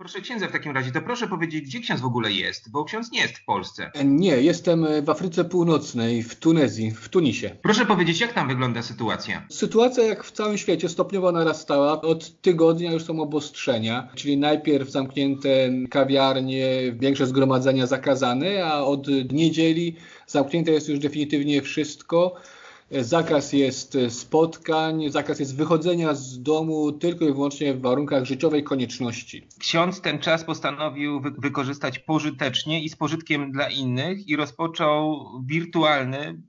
Proszę księdza w takim razie, to proszę powiedzieć, gdzie ksiądz w ogóle jest, bo ksiądz nie jest w Polsce. Nie, jestem w Afryce Północnej, w Tunezji, w Tunisie. Proszę powiedzieć, jak tam wygląda sytuacja? Sytuacja jak w całym świecie stopniowo narastała. Od tygodnia już są obostrzenia, czyli najpierw zamknięte kawiarnie, większe zgromadzenia zakazane, a od niedzieli zamknięte jest już definitywnie wszystko. Zakaz jest spotkań, zakaz jest wychodzenia z domu tylko i wyłącznie w warunkach życiowej konieczności. Ksiądz ten czas postanowił wy wykorzystać pożytecznie i z pożytkiem dla innych i rozpoczął wirtualny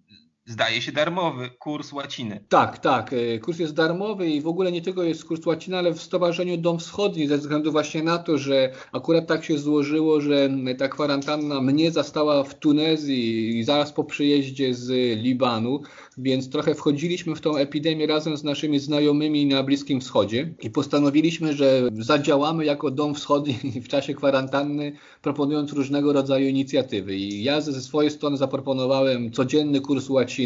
zdaje się darmowy kurs łaciny. Tak, tak. E, kurs jest darmowy i w ogóle nie tylko jest kurs łaciny, ale w Stowarzyszeniu Dom Wschodni ze względu właśnie na to, że akurat tak się złożyło, że ta kwarantanna mnie zastała w Tunezji i zaraz po przyjeździe z Libanu, więc trochę wchodziliśmy w tą epidemię razem z naszymi znajomymi na Bliskim Wschodzie i postanowiliśmy, że zadziałamy jako Dom Wschodni w czasie kwarantanny, proponując różnego rodzaju inicjatywy. I ja ze swojej strony zaproponowałem codzienny kurs łaciny,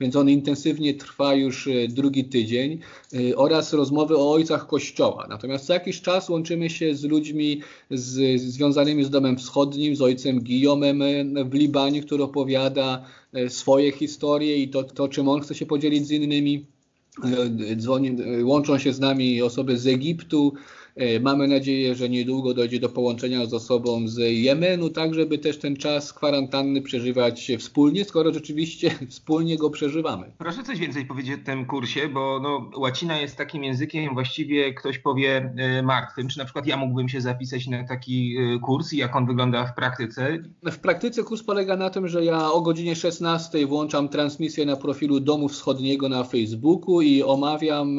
więc on intensywnie trwa już e, drugi tydzień e, oraz rozmowy o ojcach Kościoła. Natomiast co jakiś czas łączymy się z ludźmi z, związanymi z Domem Wschodnim, z ojcem Guillaumem e, w Libanie, który opowiada swoje historie i to, to czym on chce się podzielić z innymi. Dzwoni, łączą się z nami osoby z Egiptu, mamy nadzieję, że niedługo dojdzie do połączenia z osobą z Jemenu, tak żeby też ten czas kwarantanny przeżywać wspólnie, skoro rzeczywiście wspólnie go przeżywamy. Proszę coś więcej powiedzieć o tym kursie, bo no, łacina jest takim językiem właściwie ktoś powie e, martwym. Czy na przykład ja mógłbym się zapisać na taki e, kurs i jak on wygląda w praktyce? W praktyce kurs polega na tym, że ja o godzinie 16 włączam transmisję na profilu Domu Wschodniego na Facebooku i omawiam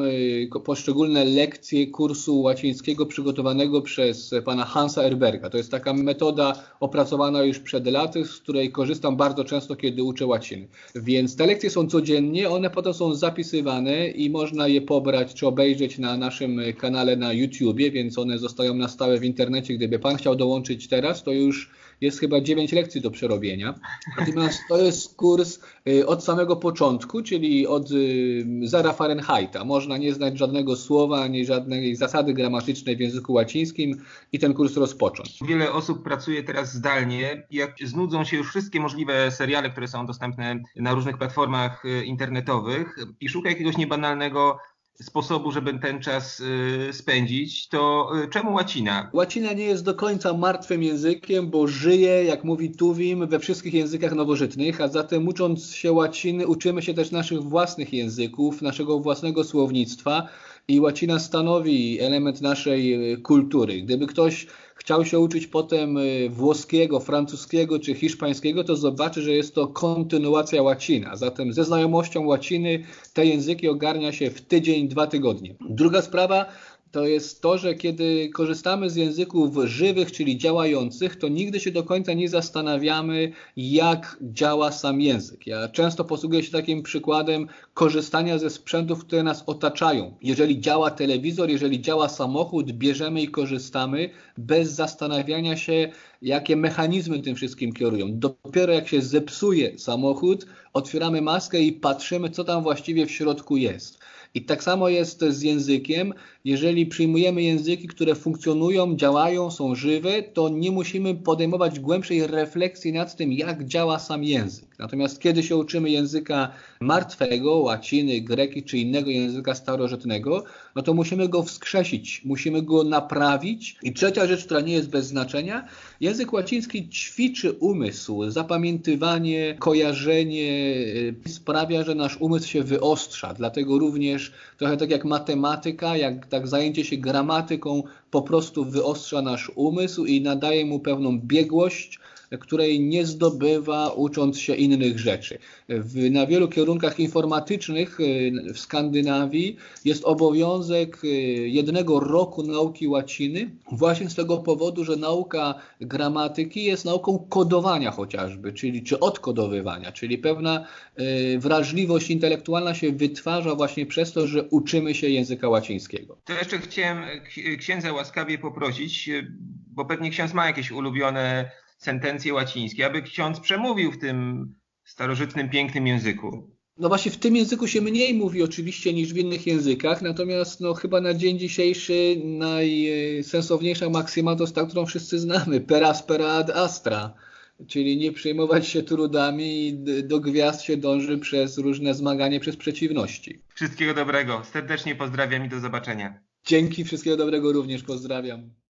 poszczególne lekcje kursu łacińskiego przygotowanego przez pana Hansa Erberga. To jest taka metoda opracowana już przed laty, z której korzystam bardzo często, kiedy uczę łaciny. Więc te lekcje są codziennie, one potem są zapisywane i można je pobrać czy obejrzeć na naszym kanale na YouTubie, więc one zostają na stałe w internecie. Gdyby pan chciał dołączyć teraz, to już jest chyba 9 lekcji do przerobienia. Natomiast to jest kurs y, od samego początku, czyli od y, zera Fahrenheita. Można nie znać żadnego słowa, ani żadnej zasady gramatycznej w języku łacińskim i ten kurs rozpocząć. Wiele osób pracuje teraz zdalnie. Jak znudzą się już wszystkie możliwe seriale, które są dostępne na różnych platformach y, internetowych i szuka jakiegoś niebanalnego sposobu, żeby ten czas y, spędzić, to y, czemu łacina? Łacina nie jest do końca martwym językiem, bo żyje, jak mówi Tuwim, we wszystkich językach nowożytnych, a zatem ucząc się łaciny, uczymy się też naszych własnych języków, naszego własnego słownictwa i łacina stanowi element naszej y, kultury. Gdyby ktoś chciał się uczyć potem y, włoskiego, francuskiego czy hiszpańskiego, to zobaczy, że jest to kontynuacja łacina. Zatem ze znajomością łaciny te języki ogarnia się w tydzień, dwa tygodnie. Druga sprawa to jest to, że kiedy korzystamy z języków żywych, czyli działających, to nigdy się do końca nie zastanawiamy, jak działa sam język. Ja często posługuję się takim przykładem korzystania ze sprzętów, które nas otaczają. Jeżeli działa telewizor, jeżeli działa samochód, bierzemy i korzystamy bez zastanawiania się, jakie mechanizmy tym wszystkim kierują. Dopiero jak się zepsuje samochód, otwieramy maskę i patrzymy, co tam właściwie w środku jest. I tak samo jest z językiem. Jeżeli przyjmujemy języki, które funkcjonują, działają, są żywe, to nie musimy podejmować głębszej refleksji nad tym, jak działa sam język. Natomiast kiedy się uczymy języka martwego, łaciny, greki czy innego języka starożytnego, no to musimy go wskrzesić, musimy go naprawić. I trzecia rzecz, która nie jest bez znaczenia, język łaciński ćwiczy umysł, zapamiętywanie, kojarzenie sprawia, że nasz umysł się wyostrza. Dlatego również trochę tak jak matematyka, jak tak zajęcie się gramatyką po prostu wyostrza nasz umysł i nadaje mu pewną biegłość, której nie zdobywa ucząc się innych rzeczy. W, na wielu kierunkach informatycznych e, w Skandynawii jest obowiązek e, jednego roku nauki łaciny, właśnie z tego powodu, że nauka gramatyki jest nauką kodowania chociażby, czyli czy odkodowywania, czyli pewna e, wrażliwość intelektualna się wytwarza właśnie przez to, że uczymy się języka łacińskiego. To jeszcze chciałem księdza łaskawie poprosić, bo pewnie ksiądz ma jakieś ulubione sentencje łacińskie, aby ksiądz przemówił w tym starożytnym, pięknym języku. No właśnie w tym języku się mniej mówi oczywiście niż w innych językach, natomiast no chyba na dzień dzisiejszy najsensowniejsza maksyma to jest ta, którą wszyscy znamy, per aspera ad astra, czyli nie przejmować się trudami i do gwiazd się dąży przez różne zmaganie, przez przeciwności. Wszystkiego dobrego, serdecznie pozdrawiam i do zobaczenia. Dzięki, wszystkiego dobrego również pozdrawiam.